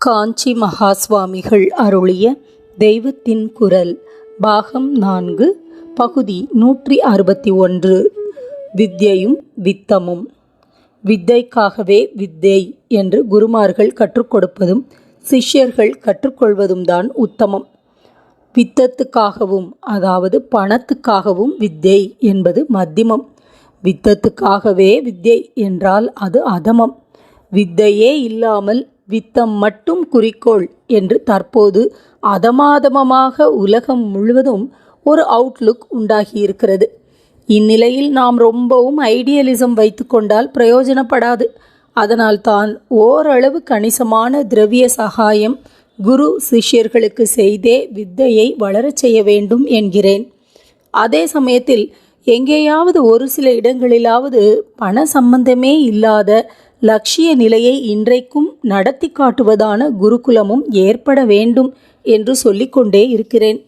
காஞ்சி மகா சுவாமிகள் அருளிய தெய்வத்தின் குரல் பாகம் நான்கு பகுதி நூற்றி அறுபத்தி ஒன்று. வித்யையும் வித்தமும். வித்தைக்காகவே வித்தை என்று குருமார்கள் கற்றுக் கொடுப்பதும் சிஷ்யர்கள் கற்றுக்கொள்வதும் தான் உத்தமம். வித்தத்துக்காகவும் அதாவது பணத்துக்காகவும் வித்தை என்பது மத்தியமம் வித்தத்துக்காகவே வித்தை என்றால் அது அதமம். வித்தையே இல்லாமல் வித்தம் மட்டும் குறிக்கோள் என்று தற்போது அதமாதமமாக உலகம் முழுவதும் ஒரு அவுட்லுக் உண்டாகியிருக்கிறது. இந்நிலையில் நாம் ரொம்பவும் ஐடியலிசம் வைத்துக்கொண்டால் பிரயோஜனப்படாது. அதனால் தான் ஓரளவு கணிசமான திரவிய சகாயம் குரு சிஷ்யர்களுக்கு செய்தே வித்தையை வளரச் செய்ய வேண்டும் என்கிறேன். அதே சமயத்தில் எங்கேயாவது ஒரு சில இடங்களிலாவது பண சம்பந்தமே இல்லாத லட்சிய நிலையை இன்றைக்கும் நடத்தி காட்டுவதான குருகுலமும் ஏற்பட வேண்டும் என்று சொல்லிக்கொண்டே இருக்கிறேன்.